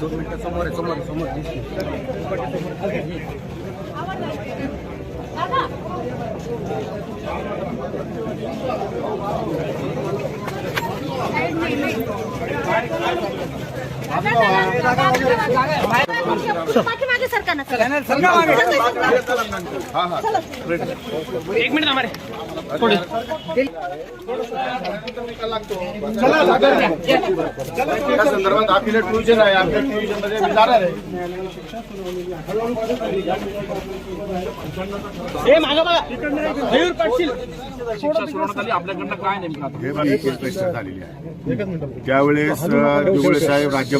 दोन मिनिटं समोर आहे समोर समोर पाठीमागे सरका ना एक मिनिट थांबा रे. त्या संदर्भात ट्युजन आहे आपल्या ट्युजनमध्ये मी जाणार आहे. हे मागं बघा. मयूर पाटील. शिक्षा सोडवण्यात आली आपल्याकडनं काय नेमकं? हे बघा एक प्रश्न झालेली आहे. त्यावेळेस अ, दिगुळे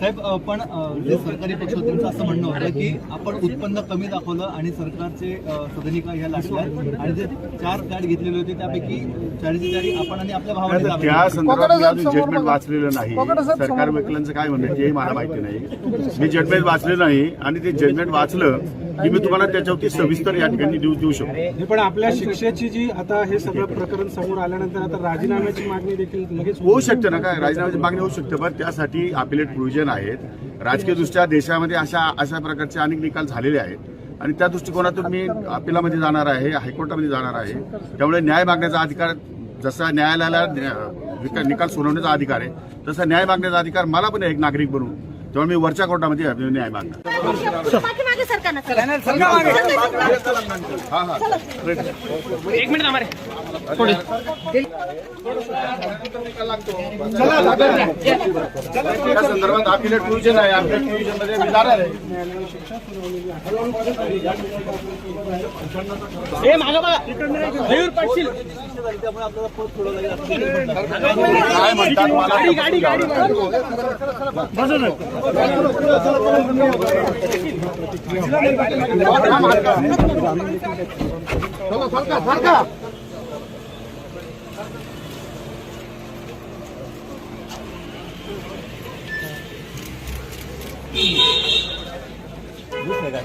साहेब पण जे सरकारी पक्ष होते, त्यांचं असं म्हणणं होतं की आपण उत्पन्न कमी दाखवलं आणि सरकारचे सदनिका ह्या लागल्या आणि जे चार फ्लॅट घेतलेले होते त्यापैकी चाळीसचे चाळी आपण आणि आपल्या भावाने आता त्या संदर्भात मी अजून जजमेंट वाचलेलं नाही. सरकार वकिलांचं काय म्हणणं ते मला माहिती नाही. मी जजमेंट वाचलेलं नाही आणि ते जजमेंट वाचलं की मी तुम्हाला त्याच्यावरती सविस्तर या ठिकाणी देऊ देऊ शकतो. पण आपल्या शिक्षेची जी आता हे सगळं प्रकरण समोर आल्यानंतर आता राजीनाम्याची मागणी देखील लगेच होऊ शकते. ना काय? राजीनाम्याची मागणी होऊ शकते पण त्यासाठी अपिलेट प्रोव्हिजन आहेत. राजकीय दृष्ट्या देशामध्ये अशा अशा प्रकारचे अनेक निकाल झालेले आहेत. आणि त्या दृष्टिकोनातून मी अपिलामध्ये जाणार आहे हायकोर्टामध्ये जाणार आहे. त्यामुळे न्याय मागण्याचा अधिकार जसा न्यायालयाला न्या- निकाल सोडवण्याचा अधिकार आहे तसा न्याय मागण्याचा अधिकार मला पण आहे एक नागरिक बनून त्यामुळे मी वरच्या कोर्टामध्ये न्याय मागणार. हा हा. एक मिनिट संदर्भात आपल्याला ट्युजन आहे मध्ये मी जाणार काय म्हणतात मला? सरकार सरकार